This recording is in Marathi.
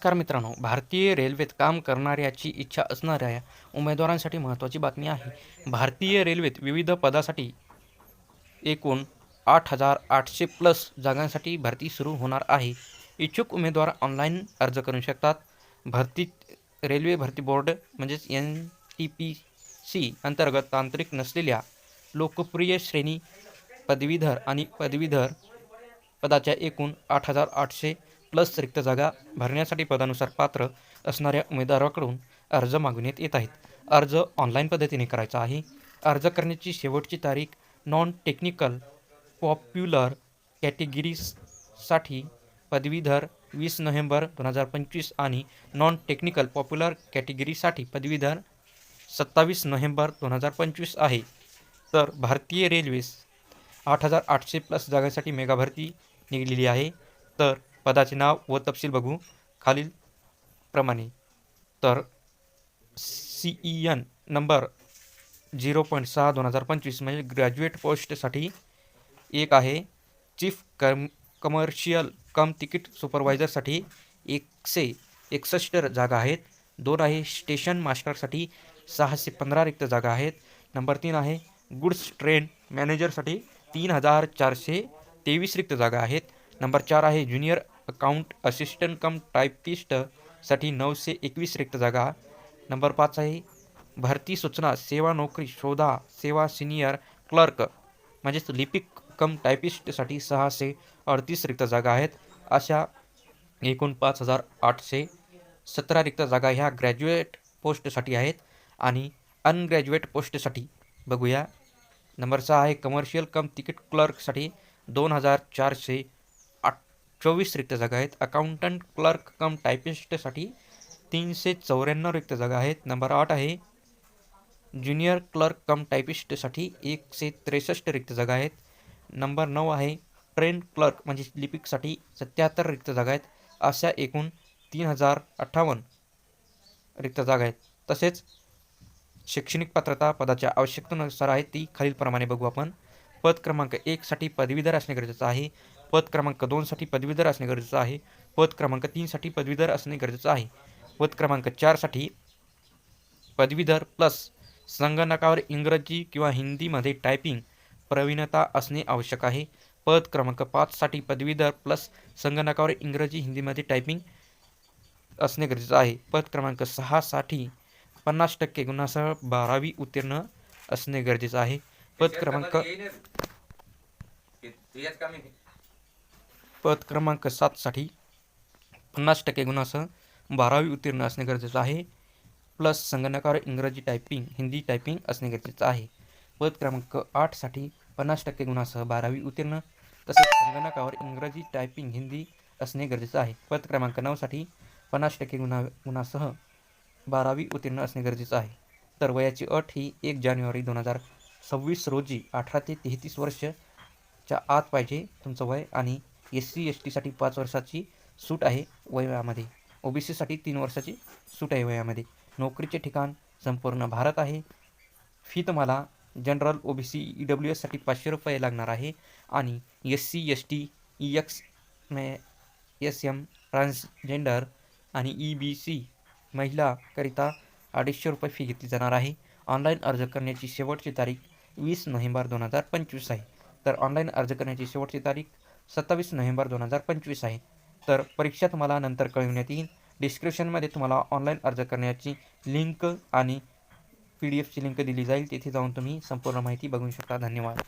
नमस्कार मित्रांनो भारतीय रेल्वेत काम करणाऱ्याची इच्छा असणाऱ्या उमेदवारांसाठी महत्त्वाची बातमी आहे. भारतीय रेल्वेत विविध पदासाठी एकूण आठ हजार आठशे प्लस जागांसाठी भरती सुरू होणार आहे. इच्छुक उमेदवार ऑनलाईन अर्ज करू शकतात. भरती रेल्वे भरती बोर्ड म्हणजेच एन टी पी सी अंतर्गत तांत्रिक नसलेल्या लोकप्रिय श्रेणी पदवीधर आणि पदवीधर पदाच्या एकूण आठ हजार आठशे प्लस रिक्त जागा भरण्यासाठी पदानुसार पात्र असणाऱ्या उमेदवाराकडून अर्ज मागविण्यात येत आहेत. अर्ज ऑनलाईन पद्धतीने करायचा आहे. अर्ज करण्याची शेवटची तारीख नॉन टेक्निकल पॉप्युलर कॅटेगिरीजसाठी पदवीधर वीस नोव्हेंबर दोन हजार पंचवीस आणि नॉन टेक्निकल पॉप्युलर कॅटेगरीसाठी पदवीधर सत्तावीस नोव्हेंबर दोन हजार पंचवीस आहे. तर भारतीय रेल्वेस आठ हजार आठशे प्लस जागांसाठी मेगाभरती निघालेली निघलेली आहे. तर पदाचे नाव व तपशील बघू. खालील प्रमाणे. तर C E N number zero point सहा दोन हजार पंचवीस म्हणजे ग्रॅज्युएट पोस्टसाठी एक आहे. Chief cum commercial cum ticket सुपरवायझरसाठी एकशे एकसष्ट जागा आहेत. दोन आहे स्टेशन मास्टरसाठी सहाशे पंधरा रिक्त जागा आहेत. नंबर तीन आहे गुड्स ट्रेन मॅनेजरसाठी तीन हजार चारशे तेवीस रिक्त जागा आहेत. नंबर चार आहे ज्युनियर अकाउंट असिस्टंट कम टायपिस्टसाठी नऊशे एकवीस रिक्त जागा. नंबर पाच आहे भरती सूचना सेवा नोकरी शोधा सेवा सिनियर क्लर्क. म्हणजेच लिपिक कम टायपिस्टसाठी सहाशे अडतीस रिक्त जागा आहेत. अशा एकूण पाच हजार आठशे सतरा रिक्त जागा ह्या ग्रॅज्युएट पोस्टसाठी आहेत आणि अनग्रॅज्युएट पोस्टसाठी बघूया. नंबर सहा आहे कमर्शियल कम तिकीट क्लर्कसाठी दोन हजार चारशे चोवीस रिक्त जागा आहेत. अकाउंटंट क्लर्क कम टायपिस्टसाठी तीनशे चौऱ्याण्णव रिक्त जागा आहेत. नंबर आठ आहे. ज्युनियर क्लर्क कम टायपिस्टसाठी एकशे त्रेसष्ट रिक्त जागा आहेत. नंबर नऊ आहे. ट्रेन क्लर्क म्हणजे लिपिकसाठी सत्याहत्तर रिक्त जागा आहेत. अशा एकूण तीन हजार अठ्ठावन्न रिक्त जागा आहेत. तसेच शैक्षणिक पात्रता पदाच्या आवश्यकतेनुसार आहे ती खालीलप्रमाणे बघू आपण. पद क्रमांक एकसाठी पदवीधर असणे गरजेचं आहे. पद क्रमांक दोनसाठी पदवीधर असणे गरजेचं आहे. पद क्रमांक तीनसाठी पदवीधर असणे गरजेचं आहे. पद क्रमांक चारसाठी पदवीधर प्लस संगणकावर इंग्रजी किंवा हिंदीमध्ये टायपिंग प्रवीणता असणे आवश्यक आहे. पद क्रमांक पाचसाठी पदवीधर प्लस संगणकावर इंग्रजी हिंदीमध्ये टायपिंग असणे गरजेचं आहे. पद क्रमांक सहासाठी पन्नास टक्के गुणासह बारावी उत्तीर्ण असणे गरजेचं आहे. पद क्रमांक पद क्रमांक सातसाठी पन्नास टक्के गुणासह बारावी उत्तीर्ण असणे गरजेचं आहे. प्लस संगणकावर इंग्रजी टायपिंग हिंदी टायपिंग असणे गरजेचं आहे. पद क्रमांक आठसाठी पन्नास टक्के गुणासह बारावी उत्तीर्ण तसेच संगणकावर इंग्रजी टायपिंग हिंदी असणे गरजेचं आहे. पद क्रमांक नऊसाठी पन्नास टक्के गुणा गुणासह बारावी उत्तीर्ण असणे गरजेचं आहे. तर वयाची अट ही एक जानेवारी दोन हजार सव्वीस रोजी अठरा ते तेहतीस वर्षच्या आत पाहिजे. तुमचं वय आणि एस सी एस टीसाठी पाच वर्षाची सूट आहे वयामध्ये ओ बी सीसाठी तीन वर्षाची सूट आहे वयामध्ये नोकरीचे ठिकाण संपूर्ण भारत आहे. फी तुम्हाला general O B C E W एससाठी पाचशे रुपये लागणार आहे आणि S C S T E X मे एस एम ट्रान्सजेंडर आणि ई बी सी महिलाकरिता अडीचशे रुपये फी घेतली जाणार आहे. ऑनलाईन अर्ज करण्याची शेवटची तारीख वीस नोव्हेंबर दोन हजार पंचवीस आहे. तर ऑनलाईन अर्ज करण्याची शेवटची तारीख सत्तावीस नोव्हेंबर दोन हजार पंचवीस आहे. तर परीक्षा तुम्हाला नंतर कळविण्यात येईल. डिस्क्रिप्शनमध्ये तुम्हाला ऑनलाईन अर्ज करण्याची लिंक आणि पी डी एफची लिंक दिली जाईल. तिथे जाऊन तुम्ही संपूर्ण माहिती बघू शकता. धन्यवाद.